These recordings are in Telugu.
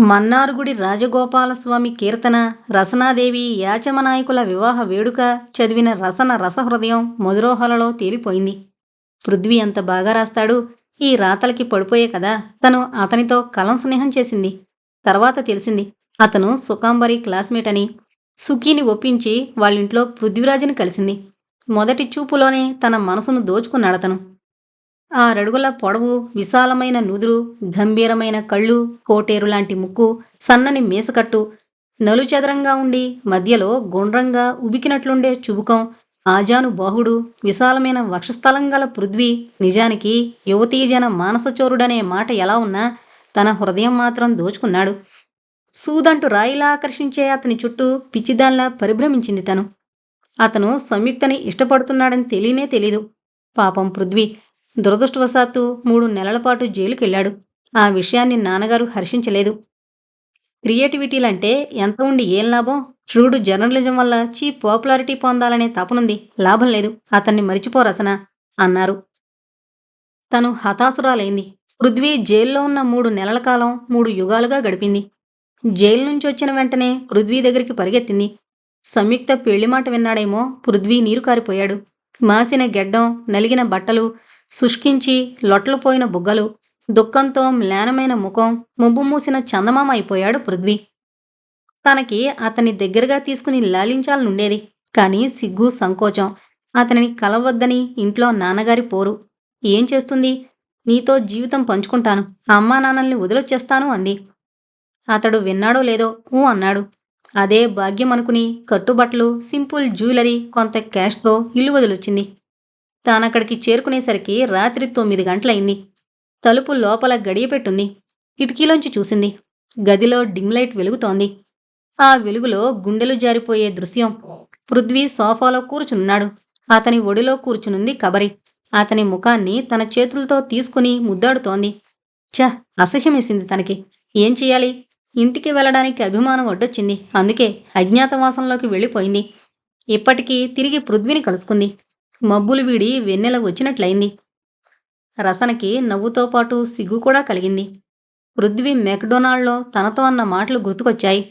మన్నారుగుడి రాజగోపాలస్వామి కీర్తన రసనాదేవి యాచమనాయకుల వివాహ వేడుక చదివిన రసన రసహృదయం మధురోహలలో తేలిపోయింది. పృథ్వీ ఎంత బాగా రాస్తాడు. ఈ రాతలకి పడిపోయే కదా. తను అతనితో కలం స్నేహం చేసింది. తర్వాత తెలిసింది. అతను సుకాంబరి క్లాస్మేట్ అని సుఖీని ఒప్పించి వాళ్ళింట్లో పృథ్వీరాజుని కలిసింది. మొదటి చూపులోనే తన మనసును దోచుకున్నాడతను. ఆరడుగుల పొడవు విశాలమైన నుదురు గంభీరమైన కళ్ళు కోటేరు లాంటి ముక్కు సన్నని మీసకట్టు నలుచదరంగా ఉండి మధ్యలో గుండ్రంగా ఉబికినట్లుండే చుబుకం ఆజాను బాహుడు విశాలమైన వక్షస్థలం గల పృథ్వీ నిజానికి యువతీజన మానసచోరుడనే మాట ఎలా ఉన్నా తన హృదయం మాత్రం దోచుకున్నాడు. సూదంటు రాయిలా ఆకర్షించే అతని చుట్టూ పిచ్చిదాన్లా పరిభ్రమించింది తను. అతను సంయుక్తని ఇష్టపడుతున్నాడని తెలియనే తెలీదు. పాపం పృథ్వీ దురదృష్టవశాత్తు మూడు నెలల పాటు జైలుకెళ్ళాడు. ఆ విషయాన్ని నాన్నగారు హర్షించలేదు. క్రియేటివిటీలంటే ఎంత ఉండి ఏం లాభం? ట్రూడు జర్నలిజం వల్ల చీప్ పాపులారిటీ పొందాలనే తపనుంది. లాభం లేదు. అతన్ని మరిచిపోరసన అన్నారు. తను హతాసురాలైంది పృథ్వీ జైల్లో ఉన్న మూడు నెలల కాలం మూడు యుగాలుగా గడిపింది. జైలు నుంచి వచ్చిన వెంటనే పృథ్వీ దగ్గరికి పరిగెత్తింది. సంయుక్త పెళ్ళి మాట విన్నాడేమో పృథ్వీ నీరు కారిపోయాడు. మాసిన గెడ్డం నలిగిన బట్టలు శుష్కించి లొట్లపోయిన బుగ్గలు దుఃఖంతో మ్లానమైన ముఖం ముబ్బు మూసిన చందమామ అయిపోయాడు పృథ్వీ. తనకి అతన్ని దగ్గరగా తీసుకుని లాలించాలనుండేది కానీ సిగ్గు సంకోచం. అతనిని కలవద్దని ఇంట్లో నాన్నగారి పోరు. ఏం చేస్తుంది? నీతో జీవితం పంచుకుంటాను అమ్మా నాన్నల్ని వదిలొచ్చేస్తాను అంది. అతడు విన్నాడో లేదో ఊ అన్నాడు. అదే భాగ్యం అనుకుని కట్టుబట్టలు సింపుల్ జ్యువెలరీ కొంత క్యాష్తో ఇల్లు వదిలొచ్చింది. తానక్కడికి చేరుకునేసరికి రాత్రి తొమ్మిది గంటలైంది తలుపు లోపల గడియపెట్టుంది. కిటికీలోంచి చూసింది. గదిలో డిమ్ లైట్ వెలుగుతోంది. ఆ వెలుగులో గుండెలు జారిపోయే దృశ్యం. పృథ్వీ సోఫాలో కూర్చున్నాడు అతని ఒడిలో కూర్చునుంది కబరి. అతని ముఖాన్ని తన చేతులతో తీసుకుని ముద్దాడుతోంది. ఛ అసహ్యమేసింది తనకి. ఏం చెయ్యాలి? ఇంటికి వెళ్ళడానికి అభిమానం వడ్డొచ్చింది అందుకే అజ్ఞాతవాసంలోకి వెళ్ళిపోయింది. ఇప్పటికీ తిరిగి పృథ్వీని కలుసుకుంది. మబ్బులు వీడి వెన్నెల వచ్చినట్లయింది. రసనకి నవ్వుతో పాటు సిగ్గు కూడా కలిగింది. పృథ్వీ మెక్డొనాల్డ్లో తనతో అన్న మాటలు గుర్తుకొచ్చాయి.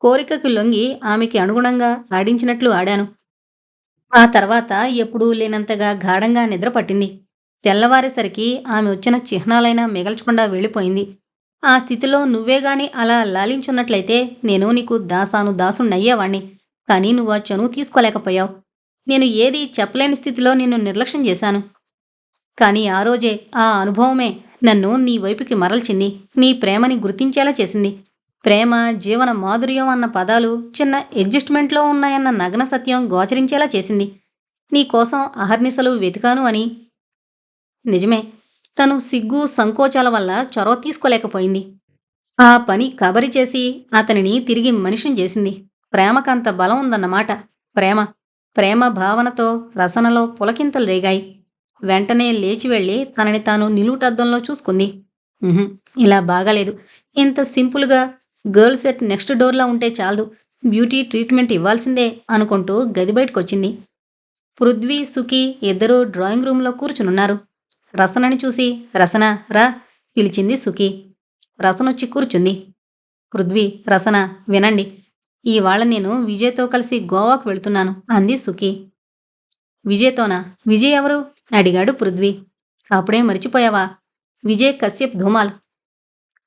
కోరికకు లొంగి ఆమెకి అనుగుణంగా ఆడించినట్లు ఆడాను. ఆ తర్వాత ఎప్పుడూ లేనంతగా గాఢంగా నిద్ర పట్టింది. తెల్లవారేసరికి ఆమె వచ్చిన చిహ్నాలైనా మిగల్చకుండా వెళ్ళిపోయింది. ఆ స్థితిలో నువ్వే గాని అలా లాలించున్నట్లయితే నేను నీకు దాసాను దాసుణ్ణయ్యేవాణ్ణి కానీ నువ్వు ఆ చనువు తీసుకోలేకపోయావు. నేను ఏది చెప్పలేని స్థితిలో నిన్ను నిర్లక్ష్యం చేశాను. కానీ ఆ రోజే ఆ అనుభవమే నన్ను నీ వైపుకి మరల్చింది. నీ ప్రేమని గుర్తించేలా చేసింది. ప్రేమ జీవన మాధుర్యం అన్న పదాలు చిన్న అడ్జస్ట్మెంట్లో ఉన్నాయన్న నగ్న సత్యం గోచరించేలా చేసింది. నీ కోసం అహర్నిశలు వెతికాను అని. నిజమే తను సిగ్గు సంకోచాల వల్ల చొరవ తీసుకోలేకపోయింది. ఆ పని కబరి చేసి అతనిని తిరిగి మనిషిని చేసింది. ప్రేమకంత బలం ఉందన్నమాట ప్రేమ ప్రేమ భావనతో రసనలో పులకింతలు రేగాయి. వెంటనే లేచి వెళ్ళి తనని తాను నిలువుటద్దంలో చూసుకుంది. ఇలా బాగాలేదు. ఇంత సింపుల్గా గర్ల్ సెట్ నెక్స్ట్ డోర్లా ఉంటే చాలదు. బ్యూటీ ట్రీట్మెంట్ ఇవ్వాల్సిందే అనుకుంటూ గది బయటకొచ్చింది. పృథ్వీ సుఖి ఇద్దరూ డ్రాయింగ్ రూమ్లో కూర్చునున్నారు. రసనని చూసి రసన రా పిలిచింది సుఖి. రసనొచ్చి కూర్చుంది. పృథ్వీ రసన వినండి. ఇవాళ నేను విజయ్తో కలిసి గోవాకు వెళ్తున్నాను అంది సుఖి. విజయ్తోనా? విజయ్ ఎవరు? అడిగాడు పృథ్వీ. అప్పుడే మర్చిపోయావా? విజయ్ కశ్యప్ ధుమాల్.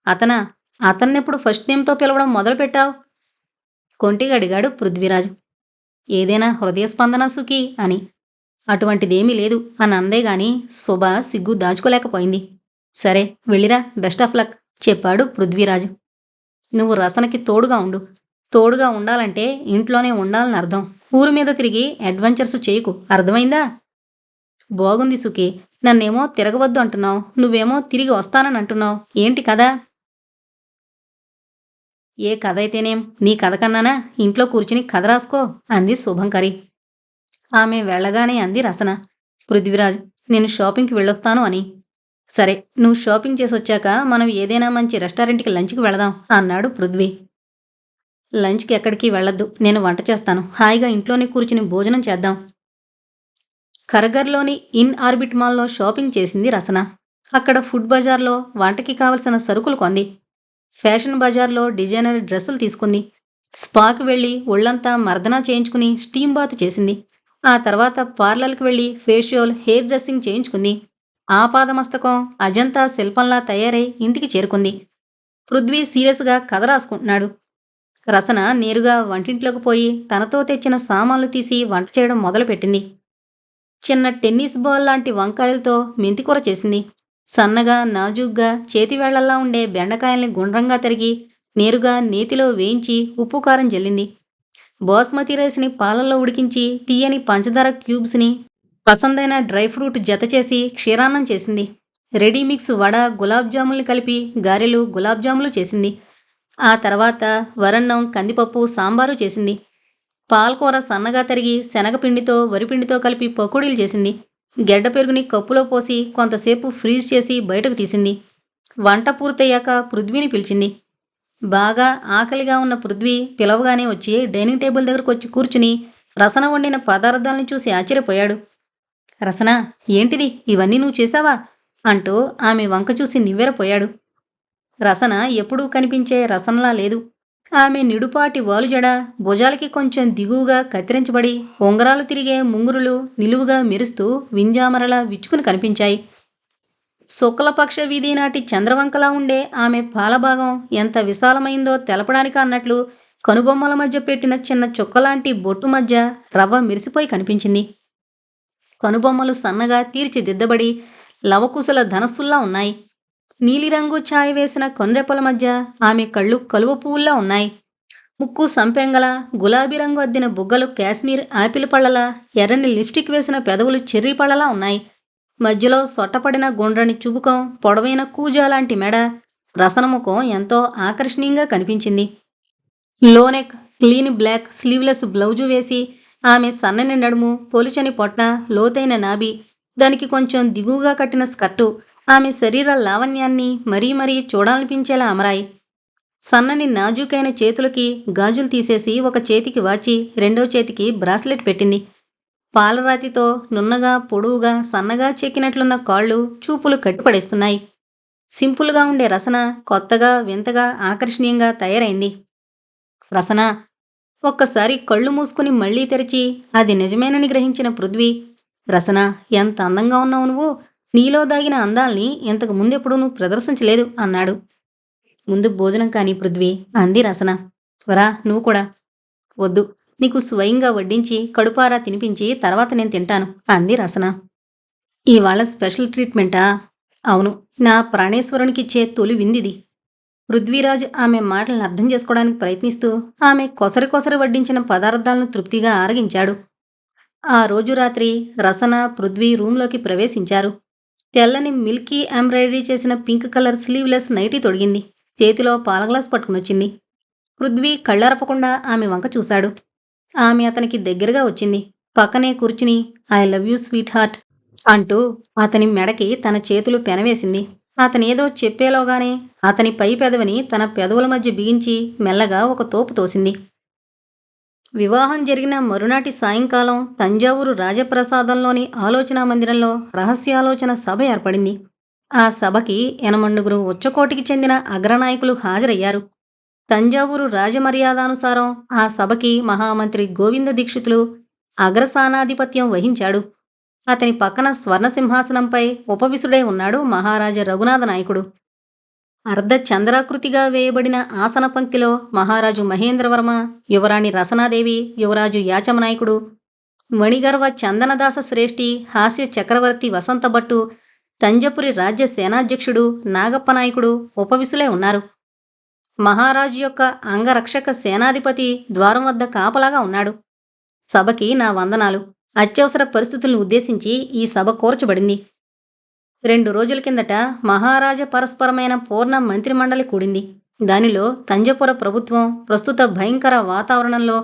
అతనా? అతన్నెప్పుడు ఫస్ట్ నేమ్తో పిలవడం మొదలుపెట్టావు కొంటిగా అడిగాడు పృథ్వీరాజు. ఏదైనా హృదయ స్పందన సుఖి అని. అటువంటిదేమీ లేదు అని అందే గాని శుభ సిగ్గు దాచుకోలేకపోయింది. సరే వెళ్ళిరా బెస్ట్ ఆఫ్ లక్ చెప్పాడు పృథ్వీరాజు. నువ్వు రసనకి తోడుగా ఉండు. తోడుగా ఉండాలంటే ఇంట్లోనే ఉండాలని అర్థం. ఊరు మీద తిరిగి అడ్వెంచర్స్ చేయకు. అర్థమైందా? బాగుంది సుఖి. నన్నేమో తిరగవద్దు అంటున్నావు. నువ్వేమో తిరిగి వస్తానని అంటున్నావు. ఏంటి కదా ఏ కథ అయితేనేం? నీ కథ కన్నానా? ఇంట్లో కూర్చుని కథ రాసుకో అంది శుభంకరి ఆమె వెళ్ళగానే అంది రసన. పృథ్వీరాజ్ నేను షాపింగ్కి వెళ్ళొస్తాను అని. సరే నువ్వు షాపింగ్ చేసి వచ్చాక మనం ఏదైనా మంచి రెస్టారెంట్కి లంచ్కి వెళదాం అన్నాడు పృథ్వీ. లంచ్కి ఎక్కడికి వెళ్ళొద్దు. నేను వంట చేస్తాను. హాయిగా ఇంట్లోనే కూర్చుని భోజనం చేద్దాం. ఖరగర్లోని ఇన్ ఆర్బిట్ మాల్లో షాపింగ్ చేసింది రసన. అక్కడ ఫుడ్ బజార్లో వంటకి కావలసిన సరుకులు కొంది. ఫ్యాషన్ బజార్లో డిజైనర్ డ్రెస్సులు తీసుకుంది. స్పాకి వెళ్ళి ఒళ్ళంతా మర్దనా చేయించుకుని స్టీమ్ బాత్ చేసింది. ఆ తర్వాత పార్లర్కి వెళ్ళి ఫేషియల్ హెయిర్ డ్రెస్సింగ్ చేయించుకుంది. ఆపాదమస్తకం అజంతా శిల్పంలా తయారై ఇంటికి చేరుకుంది. పృథ్వీ సీరియస్గా కథ రాసుకుంటున్నాడు. రసన నేరుగా వంటింట్లోకి పోయి తనతో తెచ్చిన సామాన్లు తీసి వంట చేయడం మొదలుపెట్టింది. చిన్న టెన్నిస్ బాల్ లాంటి వంకాయలతో మెంతికూర చేసింది. సన్నగా నాజూగ్గా చేతివేళ్ళల్లా ఉండే బెండకాయల్ని గుండ్రంగా తరిగి నేరుగా నేతిలో వేయించి ఉప్పు కారం జల్లింది. బాస్మతి రైస్ని పాలల్లో ఉడికించి తీయని పంచదార క్యూబ్స్ని పసందైన డ్రై ఫ్రూట్ జత చేసి క్షీరాన్నం చేసింది. రెడీ మిక్స్ వడ గులాబ్ జాములు కలిపి గారెలు గులాబ్ జాములు చేసింది. ఆ తర్వాత వరన్నం కందిపప్పు సాంబారు చేసింది. పాలకూర సన్నగా తరిగి శనగపిండితో వరిపిండితో కలిపి పకోడీలు చేసింది. గెడ్డ పెరుగుని కప్పులో పోసి కొంతసేపు ఫ్రీజ్ చేసి బయటకు తీసింది. వంట పూర్తయ్యాక పృథ్వీని పిలిచింది. బాగా ఆకలిగా ఉన్న పృథ్వీ పిలవగానే వచ్చి డైనింగ్ టేబుల్ దగ్గరకు వచ్చి కూర్చుని రసన వండిన పదార్థాలను చూసి ఆశ్చర్యపోయాడు. రసన ఏంటిది? ఇవన్నీ నువ్వు చేశావా? అంటూ ఆమె వంక చూసి నివ్వెరపోయాడు. రసన ఎప్పుడూ కనిపించే రసనలా లేదు. ఆమె నిడుపాటి వాలుజడ భుజాలకి కొంచెం దిగువగా కత్తిరించబడి ఉంగరాలు తిరిగే ముంగురులు నిలువుగా మెరుస్తూ వింజామరలా విచ్చుకుని కనిపించాయి. శుక్లపక్ష వీధి నాటి చంద్రవంకలా ఉండే ఆమె పాలభాగం ఎంత విశాలమైందో తెలపడానికి అన్నట్లు కనుబొమ్మల మధ్య పెట్టిన చిన్న చుక్కలాంటి బొట్టు మధ్య రవ్వ మెరిసిపోయి కనిపించింది. కనుబొమ్మలు సన్నగా తీర్చిదిద్దబడి లవకుశల ధనస్సుల్లా ఉన్నాయి. నీలిరంగు ఛాయ్ వేసిన కొన్రెపల మధ్య ఆమె కళ్ళు కలువ పువ్వుల్లా ఉన్నాయి. ముక్కు సంపెంగల గులాబీ రంగు అద్దిన బుగ్గలు కాశ్మీర్ ఆపిల్ పళ్ళలా ఎర్రని లిప్స్టిక్ వేసిన పెదవులు చెర్రీ పళ్ళలా ఉన్నాయి. మధ్యలో సొట్టపడిన గుండ్రని చుబుకం పొడవైన కూజా లాంటి మెడ రసనముఖం ఎంతో ఆకర్షణీయంగా కనిపించింది. Low neck clean black sleeveless blouse వేసి ఆమె సన్నని నడుము పొలుచని పొట్ట లోతైన నాభి దానికి కొంచెం దిగువగా కట్టిన స్కర్టు ఆమె శరీర లావణ్యాన్ని మరీ మరీ చూడాలనిపించేలా అమరాయి. సన్నని నాజూకైన చేతులకి గాజులు తీసేసి ఒక చేతికి వాచి రెండో చేతికి బ్రాస్లెట్ పెట్టింది. పాలరాతితో నున్నగా పొడువుగా సన్నగా చెక్కినట్లున్న కాళ్ళు చూపులు కట్టుపడేస్తున్నాయి. సింపుల్గా ఉండే రసన కొత్తగా వింతగా ఆకర్షణీయంగా తయారైంది. రసన ఒక్కసారి కళ్ళు మూసుకుని మళ్ళీ తెరిచి అది నిజమేనని గ్రహించిన పృథ్వీ రసన ఎంత అందంగా ఉన్నావు నువ్వు? నీలో దాగిన అందాల్ని ఇంతకు ముందెప్పుడూ నువ్వు ప్రదర్శించలేదు అన్నాడు. ముందు భోజనం కాని పృథ్వీ అంది రసన. వరా నువ్వు కూడా. వద్దు. నీకు స్వయంగా వడ్డించి కడుపారా తినిపించి తర్వాత నేను తింటాను అంది రసన. ఇవాళ స్పెషల్ ట్రీట్మెంటా? అవును. నా ప్రాణేశ్వరునికిచ్చే తొలి విందిది. పృథ్వీరాజ్ ఆమె మాటలను అర్థం చేసుకోవడానికి ప్రయత్నిస్తూ ఆమె కొసరి కొసరి వడ్డించిన పదార్థాలను తృప్తిగా ఆరగించాడు. ఆ రోజు రాత్రి రసన పృథ్వీ రూంలోకి ప్రవేశించారు. తెల్లని మిల్కీ ఎంబ్రాయిడరీ చేసిన పింక్ కలర్ స్లీవ్లెస్ నైటీ తొడిగింది. చేతిలో పాల గ్లాస్ పట్టుకునొచ్చింది పృథ్వీ కళ్ళరపకుండా ఆమె వంక చూశాడు. ఆమె అతనికి దగ్గరగా వచ్చింది. పక్కనే కూర్చుని I love you sweetheart అంటూ అతని మెడకి తన చేతులు పెనవేసింది. అతనేదో చెప్పేలోగానే అతని పై పెదవిని తన పెదవుల మధ్య బిగించి మెల్లగా ఒక తోపు తోసింది. వివాహం జరిగిన మరునాటి సాయంకాలం తంజావూరు రాజప్రసాదంలోని ఆలోచనా మందిరంలో రహస్యాలోచన సభ ఏర్పడింది. ఆ సభకి ఎనమండుగురు ఉచ్చకోటికి చెందిన అగ్రనాయకులు హాజరయ్యారు. తంజావూరు రాజమర్యాదానుసారం ఆ సభకి మహామంత్రి గోవింద దీక్షితులు అగ్రసానాధిపత్యం వహించాడు. అతని పక్కన స్వర్ణసింహాసనంపై ఉపవిసుడై ఉన్నాడు మహారాజా రఘునాథ నాయకుడు. అర్ధ చంద్రాకృతిగా వేయబడిన ఆసన పంక్తిలో మహారాజు మహేంద్రవర్మ యువరాణి రసనాదేవి యువరాజు యాచమనాయకుడు వణిగర్వ చందనదాస శ్రేష్ఠి హాస్య చక్రవర్తి వసంతభట్టు తంజపురి రాజ్య సేనాధ్యక్షుడు నాగప్పనాయకుడు ఉపవిసులే ఉన్నారు. మహారాజు యొక్క అంగరక్షక సేనాధిపతి ద్వారం వద్ద కాపలాగా ఉన్నాడు. సభకి నా వందనాలు. అత్యవసర పరిస్థితులను ఉద్దేశించి ఈ సభ కోర్చబడింది. రెండు రోజుల కిందట మహారాజ పరస్పరమైన పూర్ణ మంత్రిమండలి కూడింది. దానిలో తంజపుర ప్రభుత్వం ప్రస్తుత భయంకర వాతావరణంలో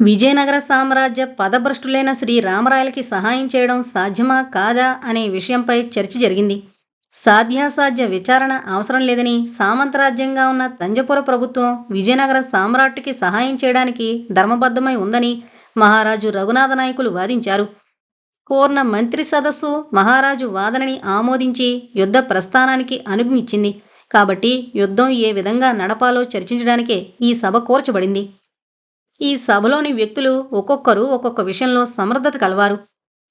విజయనగర సామ్రాజ్య పదభ్రష్టులైన శ్రీ రామరాయలకి సహాయం చేయడం సాధ్యమా కాదా అనే విషయంపై చర్చ జరిగింది. సాధ్యాసాధ్య విచారణ అవసరం లేదని సామంతరాజ్యంగా ఉన్న తంజపుర ప్రభుత్వం విజయనగర సామ్రాట్టుకి సహాయం చేయడానికి ధర్మబద్ధమై ఉందని మహారాజు రఘునాథ నాయకులు వాదించారు. పూర్ణ మంత్రి సదస్సు మహారాజు వాదనని ఆమోదించి యుద్ధ ప్రస్థానానికి అనుజ్ఞిచ్చింది కాబట్టి యుద్ధం ఏ విధంగా నడపాలో చర్చించడానికే ఈ సభ కోర్చబడింది. ఈ సభలోని వ్యక్తులు ఒక్కొక్కరు ఒక్కొక్క విషయంలో సమర్థత కలవారు.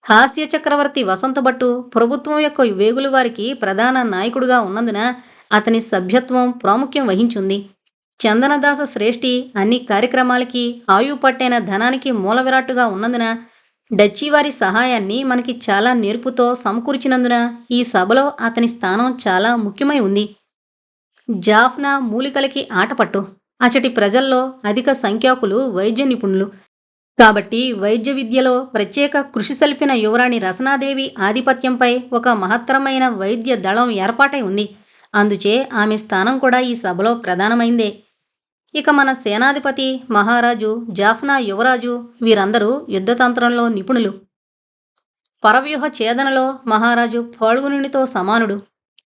హాస్య చక్రవర్తి వసంతభట్టు ప్రభుత్వం యొక్క వేగులు వారికి ప్రధాన నాయకుడుగా ఉన్నందున అతని సభ్యత్వం ప్రాముఖ్యం వహించుంది. చందనదాస శ్రేష్ఠి అన్ని కార్యక్రమాలకి ఆయువు పట్టైన ధనానికి మూల ఉన్నందున డచ్చి వారి సహాయాన్ని మనకి చాలా నేర్పుతో సమకూర్చినందున ఈ సభలో అతని స్థానం చాలా ముఖ్యమై ఉంది. జాఫ్నా మూలికలకి ఆటపట్టు. అచటి ప్రజల్లో అధిక సంఖ్యాకులు వైద్య నిపుణులు. కాబట్టి వైద్య విద్యలో ప్రత్యేక కృషి సల్పిన యువరాణి రసనాదేవి ఆధిపత్యంపై ఒక మహత్తరమైన వైద్య దళం ఏర్పాటై ఉంది. అందుచే ఆమె స్థానం కూడా ఈ సభలో ప్రధానమైందే. ఇక మన సేనాధిపతి మహారాజు జాఫ్నా యువరాజు వీరందరూ యుద్ధతంత్రంలో నిపుణులు. పరవ్యూహ ఛేదనలో మహారాజు ఫాల్గునునితో సమానుడు.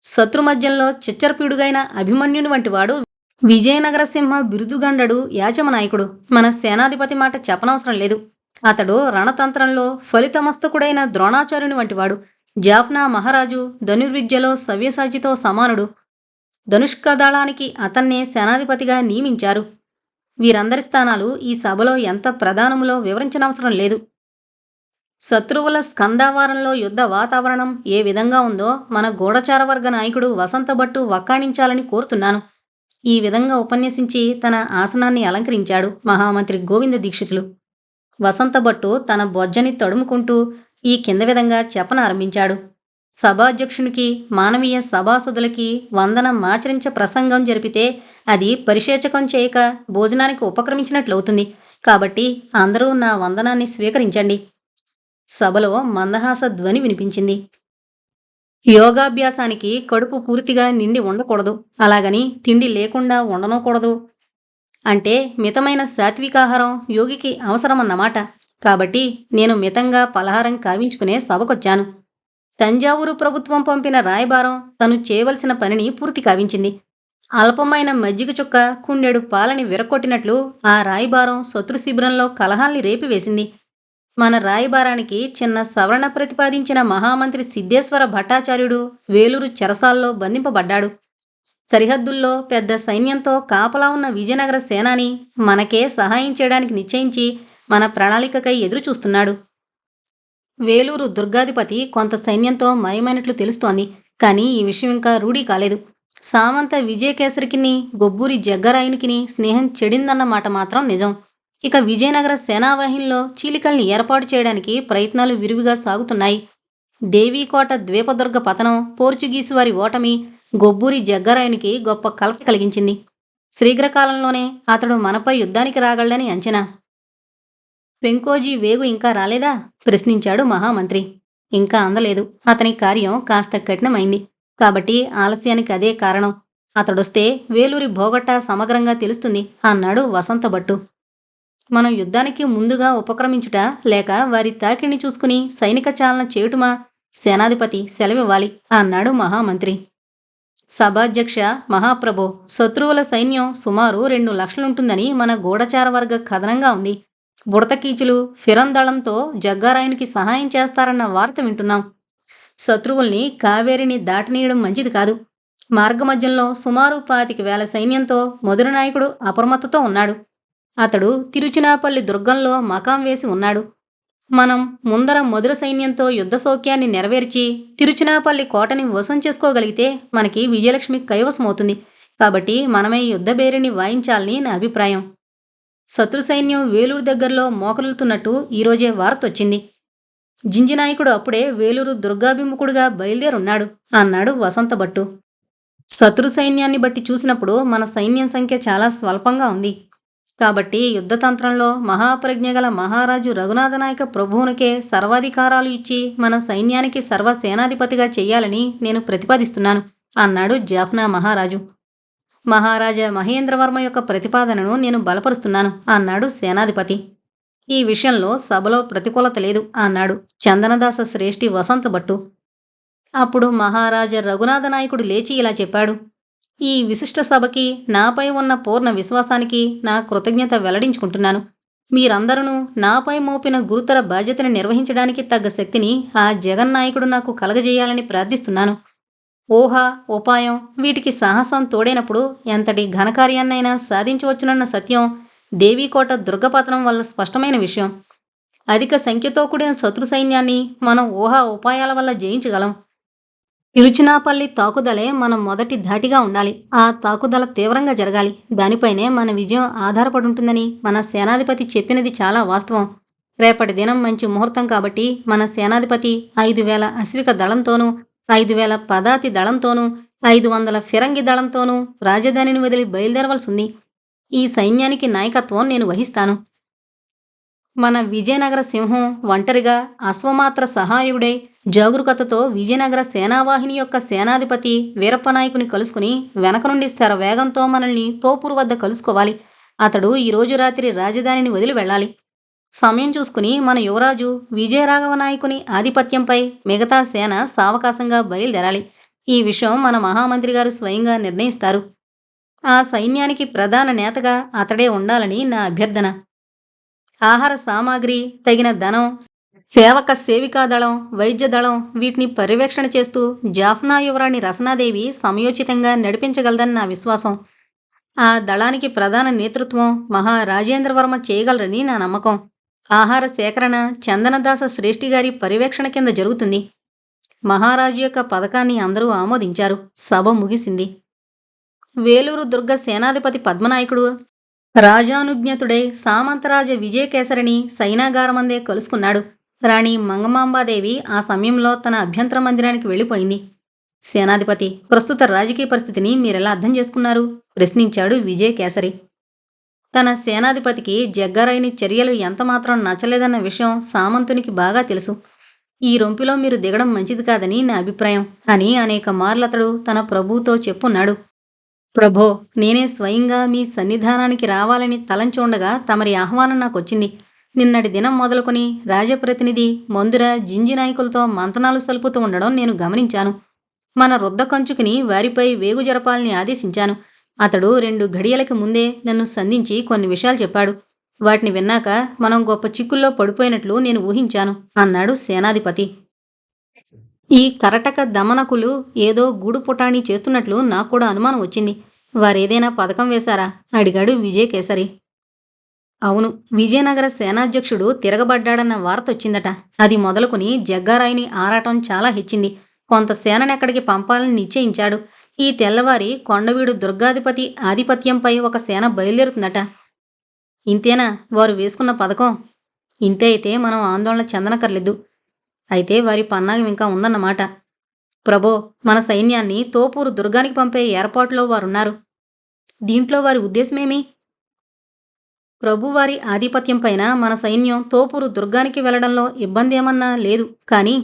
శత్రుమధ్యంలో చిచ్చర్పీడుగైన అభిమన్యుని వంటివాడు విజయనగర సింహ బిరుదుగండడు యాచమనాయకుడు మన సేనాధిపతి మాట చెప్పనవసరం లేదు. అతడు రణతంత్రంలో ఫలితమస్తకుడైన ద్రోణాచార్యుని వంటివాడు జాఫ్నా మహారాజు ధనుర్విద్యలో సవ్యసాచితో సమానుడు. ధనుష్క దళానికి అతన్నే సేనాధిపతిగా నియమించారు. వీరందరి స్థానాలు ఈ సభలో ఎంత ప్రధానములో వివరించనవసరం లేదు. శత్రువుల స్కందావారంలో యుద్ధ వాతావరణం ఏ విధంగా ఉందో మన గూఢచార వర్గ నాయకుడు వసంతభట్టు వక్కాణించాలని కోరుతున్నాను. ఈ విధంగా ఉపన్యసించి తన ఆసనాన్ని అలంకరించాడు మహామంత్రి గోవింద దీక్షితులు. వసంతభట్టు తన బొజ్జని తడుముకుంటూ ఈ కింద విధంగా చెప్పనారంభించాడు. సభాధ్యక్షునికి మానవీయ సభాసదులకి వందనం ఆచరించ ప్రసంగం జరిపితే అది పరిశేచకం చేయక భోజనానికి ఉపక్రమించినట్లవుతుంది. కాబట్టి అందరూ నా వందనాన్ని స్వీకరించండి. సభలో మందహాస ధ్వని వినిపించింది. యోగాభ్యాసానికి కడుపు పూర్తిగా నిండి ఉండకూడదు. అలాగని తిండి లేకుండా ఉండనూకూడదు. అంటే మితమైన సాత్వికాహారం యోగికి అవసరమన్నమాట. కాబట్టి నేను మితంగా పలహారం కావించుకునే సభకొచ్చాను. తంజావూరు ప్రభుత్వం పంపిన రాయబారం తను చేయవలసిన పనిని పూర్తి కావించింది. అల్పమైన మజ్జిగ చుక్క కుండెడు పాలని విరక్కొట్టినట్లు ఆ రాయబారం శత్రు శిబిరంలో కలహాల్ని రేపివేసింది. మన రాయబారానికి చిన్న సవరణ ప్రతిపాదించిన మహామంత్రి సిద్ధేశ్వర భట్టాచార్యుడు వేలూరు చెరసాల్లో బంధింపబడ్డాడు. సరిహద్దుల్లో పెద్ద సైన్యంతో కాపలా ఉన్న విజయనగర సేనాని మనకే సహాయం చేయడానికి నిశ్చయించి మన ప్రణాళికకై ఎదురు చూస్తున్నాడు వేలూరు దుర్గాధిపతి కొంత సైన్యంతో మయమైనట్లు తెలుస్తోంది. కానీ ఈ విషయం ఇంకా రూఢీ కాలేదు. సామంత విజయకేసరికిని గొబ్బూరి జగ్గరాయునికిని స్నేహం చెడిందన్న మాట మాత్రం నిజం. ఇక విజయనగర సేనావాహినిలో చీలికల్ని ఏర్పాటు చేయడానికి ప్రయత్నాలు విరివిగా సాగుతున్నాయి. దేవీకోట ద్వీపదుర్గ పతనం పోర్చుగీసు వారి ఓటమి గొబ్బూరి జగ్గరాయునికి గొప్ప కలత కలిగించింది. శీఘ్రకాలంలోనే అతడు మనపై యుద్ధానికి రాగలడని అంచనా. పెంకోజీ వేగు ఇంకా రాలేదా? ప్రశ్నించాడు మహామంత్రి. ఇంకా అందలేదు. అతని కార్యం కాస్త కఠినమైంది. కాబట్టి ఆలస్యానికి అదే కారణం. అతడొస్తే వేలూరి భోగట్ట సమగ్రంగా తెలుస్తుంది అన్నాడు వసంతభట్టు. మనం యుద్ధానికి ముందుగా ఉపక్రమించుట లేక వారి తాకిడిని చూసుకుని సైనిక చాలన చేయుటమా? సేనాధిపతి సెలవివ్వాలి అన్నాడు మహామంత్రి. సభాధ్యక్ష మహాప్రభో శత్రువుల సైన్యం సుమారు రెండు లక్షలుంటుందని మన గూఢచార వర్గ కథనంగా ఉంది. బుడతకీచులు ఫిరందళంతో జగ్గారాయునికి సహాయం చేస్తారన్న వార్త వింటున్నాం. శత్రువుల్ని కావేరిని దాటనీయడం మంచిది కాదు. మార్గమధ్యంలో సుమారు పాతిక వేల సైన్యంతో మధుర నాయకుడు అప్రమత్తతో ఉన్నాడు. అతడు తిరుచినాపల్లి దుర్గంలో మకాం వేసి ఉన్నాడు. మనం ముందర మధుర సైన్యంతో యుద్ధ సౌఖ్యాన్ని నెరవేర్చి తిరుచినాపల్లి కోటని వశం చేసుకోగలిగితే మనకి విజయలక్ష్మి కైవసమవుతుంది. కాబట్టి మనమే యుద్ధ బేరిని వాయించాలని నా అభిప్రాయం. శత్రు సైన్యం వేలూరు దగ్గరలో మోకలుతున్నట్టు ఈరోజే వార్త వచ్చింది జింజినాయకుడు అప్పుడే వేలూరు దుర్గాభిముఖుడుగా బయలుదేరున్నాడు అన్నాడు వసంతభట్టు. శత్రు సైన్యాన్ని బట్టి చూసినప్పుడు మన సైన్యం సంఖ్య చాలా స్వల్పంగా ఉంది. కాబట్టి యుద్ధతంత్రంలో మహాప్రజ్ఞ గల మహారాజు రఘునాథనాయక ప్రభువునికే సర్వాధికారాలు ఇచ్చి మన సైన్యానికి సర్వసేనాధిపతిగా చేయాలని నేను ప్రతిపాదిస్తున్నాను అన్నాడు జాఫ్నా మహారాజు. మహారాజా మహేంద్రవర్మ యొక్క ప్రతిపాదనను నేను బలపరుస్తున్నాను అన్నాడు సేనాధిపతి. ఈ విషయంలో సభలో ప్రతికూలత లేదు అన్నాడు చందనదాస శ్రేష్ఠి వసంత భట్టు. అప్పుడు మహారాజా రఘునాథ నాయకుడు లేచి ఇలా చెప్పాడు. ఈ విశిష్ట సభకి నాపై ఉన్న పూర్ణ విశ్వాసానికి నా కృతజ్ఞత వెల్లడించుకుంటున్నాను. మీరందరూ నాపై మోపిన గురుతర బాధ్యతను నిర్వహించడానికి తగ్గ శక్తిని ఆ జగన్నాయకుడు నాకు కలగజేయాలని ప్రార్థిస్తున్నాను. ఊహ ఉపాయం వీటికి సాహసం తోడైనప్పుడు ఎంతటి ఘనకార్యాన్నైనా సాధించవచ్చునన్న సత్యం దేవీకోట దుర్గపతనం వల్ల స్పష్టమైన విషయం. అధిక సంఖ్యతో కూడిన శత్రు సైన్యాన్ని మనం ఊహా ఉపాయాల వల్ల జయించగలం. పిలుచినాపల్లి తాకుదలే మనం మొదటి ధాటిగా ఉండాలి. ఆ తాకుదల తీవ్రంగా జరగాలి. దానిపైనే మన విజయం ఆధారపడి ఉంటుందని మన సేనాధిపతి చెప్పినది చాలా వాస్తవం. రేపటి దినం మంచి ముహూర్తం కాబట్టి మన సేనాధిపతి ఐదు వేల అశ్విక దళంతోనూ ఐదు వేల పదాతి దళంతోనూ ఐదు వందల ఫిరంగి దళంతోనూ రాజధానిని వదిలి బయలుదేరవలసి ఉంది ఈ సైన్యానికి నాయకత్వం నేను వహిస్తాను. మన విజయనగర సింహం ఒంటరిగా అశ్వమాత్ర సహాయుడై జాగరూకతతో విజయనగర సేనావాహిని యొక్క సేనాధిపతి వీరప్పనాయకుని కలుసుకుని వెనక నుండి శర వేగంతో మనల్ని తోపూరు వద్ద కలుసుకోవాలి. అతడు ఈరోజు రాత్రి రాజధానిని వదిలి వెళ్ళాలి. సమయం చూసుకుని మన యువరాజు విజయరాఘవ నాయకుని ఆధిపత్యంపై మిగతా సేన సావకాశంగా బయలుదేరాలి. ఈ విషయం మన మహామంత్రి గారు స్వయంగా నిర్ణయిస్తారు. ఆ సైన్యానికి ప్రధాన నేతగా అతడే ఉండాలని నా అభ్యర్థన. ఆహార సామాగ్రి తగిన ధనం సేవక సేవికా దళం వైద్య దళం వీటిని పర్యవేక్షణ చేస్తూ జాఫ్నా యువరాణి రసనాదేవి సమయోచితంగా నడిపించగలదని నా విశ్వాసం. ఆ దళానికి ప్రధాన నేతృత్వం మహారాజేంద్రవర్మ చేయగలరని నా నమ్మకం. ఆహార సేకరణ చందనదాస శ్రేష్ఠి గారి పర్యవేక్షణ కింద జరుగుతుంది. మహారాజు యొక్క పథకాన్ని అందరూ ఆమోదించారు. సభ ముగిసింది. వేలూరు దుర్గ సేనాధిపతి పద్మనాయకుడు రాజానుజ్ఞతుడై సామంతరాజ విజయకేసరిని సైనాగారమందే కలుసుకున్నాడు. రాణి మంగమాంబాదేవి ఆ సమయంలో తన అభ్యంతర మందిరానికి వెళ్ళిపోయింది. సేనాధిపతి ప్రస్తుత రాజకీయ పరిస్థితిని మీరెలా అర్థం చేసుకున్నారు? ప్రశ్నించాడు విజయకేసరి. తన సేనాధిపతికి జగ్గారాయుని చర్యలు ఎంతమాత్రం నచ్చలేదన్న విషయం సామంతునికి బాగా తెలుసు. ఈ రొంపిలో మీరు దిగడం మంచిది కాదని నా అభిప్రాయం అని అనేక మార్లతడు తన ప్రభువుతో చెప్పున్నాడు. ప్రభో నేనే స్వయంగా మీ సన్నిధానానికి రావాలని తలంచుండగా తమరి ఆహ్వానం నాకొచ్చింది. నిన్నటి దినం మొదలుకొని రాజప్రతినిధి మందుర జింజి నాయకులతో మంతనాలు సలుపుతూ ఉండడం నేను గమనించాను. మన రుద్ద కంచుకుని వారిపై వేగు జరపాలని ఆదేశించాను. అతడు రెండు ఘడియలకి ముందే నన్ను సంధించి కొన్ని విషయాలు చెప్పాడు. వాటిని విన్నాక మనం గొప్ప చిక్కుల్లో పడిపోయినట్లు నేను ఊహించాను అన్నాడు సేనాధిపతి. ఈ కరటక దమనకులు ఏదో గూడు పుటాణి చేస్తున్నట్లు నాకు కూడా అనుమానం వచ్చింది. వారేదైనా పథకం వేశారా? అడిగాడు విజయ్ కేసరి అవును విజయనగర సేనాధ్యక్షుడు తిరగబడ్డాడన్న వార్త వచ్చిందట. అది మొదలుకొని జగ్గారాయుని ఆరాటం చాలా హెచ్చింది. కొంత సేననెక్కడికి పంపాలని నిశ్చయించాడు. ఈ తెల్లవారి కొండవీడు దుర్గాధిపతి ఆధిపత్యంపై ఒక సేన బయలుదేరుతుందట. ఇంతేనా? వారు వేసుకున్న పథకం? ఇంతే అయితే మనం ఆందోళన చెందనకర్లేదు అయితే వారి పన్నాగం ఇంకా ఉందన్నమాట. ప్రభో మన సైన్యాన్ని తోపూరు దుర్గానికి పంపే ఏర్పాటులో వారున్నారు. దీంట్లో వారి ఉద్దేశమేమి? ప్రభువారి ఆధిపత్యం పైన మన సైన్యం తోపూరు దుర్గానికి వెళ్ళడంలో ఇబ్బంది ఏమన్నా లేదు. కానీ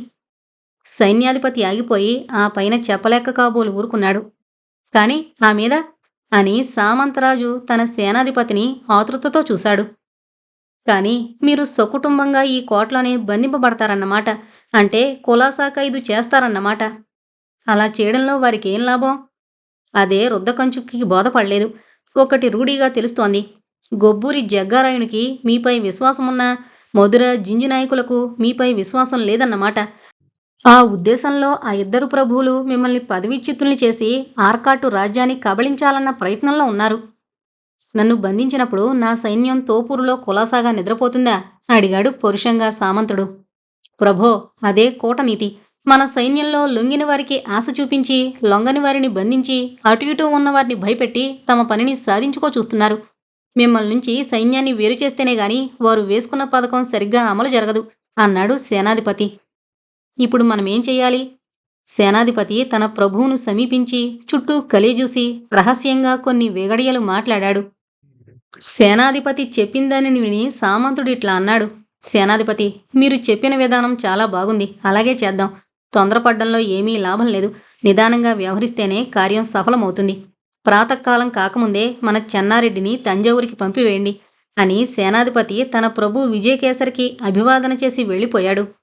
సైన్యాధిపతి ఆగిపోయి ఆ పైన చెప్పలేక కాబోలు ఊరుకున్నాడు. కాని ఆ మీద అని సామంతరాజు తన సేనాధిపతిని ఆతృతతో చూశాడు. కాని మీరు సకుటుంబంగా ఈ కోట్లోనే బంధింపబడతారన్నమాట. అంటే కులాసా ఖైదు చేస్తారన్నమాట. అలా చేయడంలో వారికి ఏం లాభం? అదే రుద్దకంచుకి బోధపడలేదు. ఒకటి రూఢీగా తెలుస్తోంది. గొబ్బూరి జగ్గారాయునికి మీపై విశ్వాసమున్న మధుర జింజి నాయకులకు మీపై విశ్వాసం లేదన్నమాట. ఆ ఉద్దేశంలో ఆ ఇద్దరు ప్రభువులు మిమ్మల్ని పదవిచ్యుతుల్ని చేసి ఆర్కాటు రాజ్యాన్ని కబళించాలన్న ప్రయత్నంలో ఉన్నారు. నన్ను బంధించినప్పుడు నా సైన్యం తోపూరులో కులాసాగా నిద్రపోతుందా? అడిగాడు పరుషంగా సామంతుడు. ప్రభో అదే కూటనీతి. మన సైన్యంలో లొంగిన వారికి ఆశ చూపించి లొంగని వారిని బంధించి అటు ఇటు ఉన్న వారిని భయపెట్టి తమ పనిని సాధించుకో చూస్తున్నారు. మిమ్మల్ని నుంచి సైన్యాన్ని వేరు చేస్తేనే గాని వారు వేసుకున్న పథకం సరిగ్గా అమలు జరగదు అన్నాడు సేనాధిపతి. ఇప్పుడు మనం ఏం సేనాధిపతి తన ప్రభువును సమీపించి చుట్టూ కలిజూసి రహస్యంగా కొన్ని వేగడియలు మాట్లాడాడు. సేనాధిపతి చెప్పిందని విని సామంతుడు ఇట్లా అన్నాడు. సేనాధిపతి మీరు చెప్పిన విధానం చాలా బాగుంది. అలాగే చేద్దాం. తొందరపడ్డంలో ఏమీ లాభం లేదు. నిదానంగా వ్యవహరిస్తేనే కార్యం సఫలమవుతుంది. ప్రాతకాలం కాకముందే మన చెన్నారెడ్డిని తంజావూరికి పంపివేయండి అని సేనాధిపతి తన ప్రభు విజయకేసరికి అభివాదన చేసి వెళ్ళిపోయాడు.